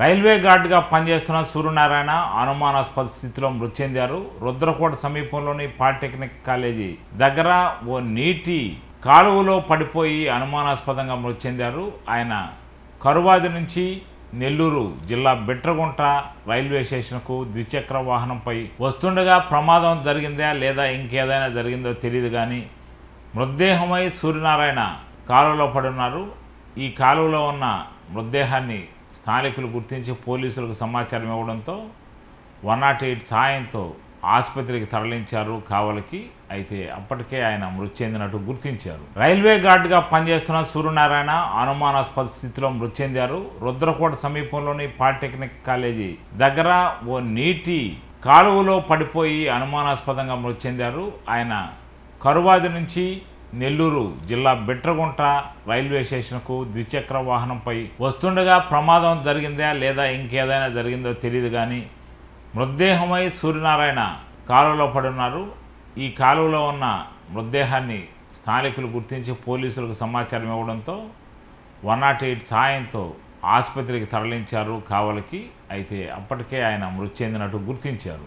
Railway గార్డుగా పనిచేస్తున్న సూర్యనారాయణ అనుమానాస్పద స్థితిలో మృతి చెందారు. రుద్రకోట సమీపంలోని పాలిటెక్నిక్ కాలేజీ దగ్గర ఓ నీటి కాలువలో పడిపోయి అనుమానాస్పదంగా మృతి చెందారు. ఆయన కరువాది నుంచి నెల్లూరు జిల్లా బిట్రగుంట రైల్వే స్టేషన్కు ద్విచక్ర వాహనంపై వస్తుండగా ప్రమాదం జరిగిందా లేదా ఇంకేదైనా జరిగిందో తెలియదు కానీ మృతదేహమై సూర్యనారాయణ కాలువలో పడున్నారు. ఈ కాలువలో ఉన్న మృతదేహాన్ని స్థానికులు గుర్తించి పోలీసులకు సమాచారం ఇవ్వడంతో వన్ నాట్ ఎయిట్ సాయంతో ఆసుపత్రికి తరలించారు కావలికి. అయితే అప్పటికే ఆయన మృతి చెందినట్టు గుర్తించారు. రైల్వే గార్డుగా పనిచేస్తున్న సూర్యనారాయణ అనుమానాస్పద స్థితిలో మృతి చెందారు. రుద్రకోట సమీపంలోని పాలిటెక్నిక్ కాలేజీ దగ్గర ఓ నీటి కాలువలో పడిపోయి అనుమానాస్పదంగా మృతి చెందారు. ఆయన కరువాది నుంచి నెల్లూరు జిల్లా బిట్రగుంట రైల్వే స్టేషన్కు ద్విచక్ర వాహనంపై వస్తుండగా ప్రమాదం జరిగిందా లేదా ఇంకేదైనా జరిగిందో తెలియదు కానీ మృతదేహమై సూర్యనారాయణ కాలువలో పడున్నారు. ఈ కాలువలో ఉన్న మృతదేహాన్ని స్థానికులు గుర్తించి పోలీసులకు సమాచారం ఇవ్వడంతో వన్ నాట్ ఎయిట్ సాయంతో ఆసుపత్రికి తరలించారు కావలికి. అయితే అప్పటికే ఆయన మృతి చెందినట్టు గుర్తించారు.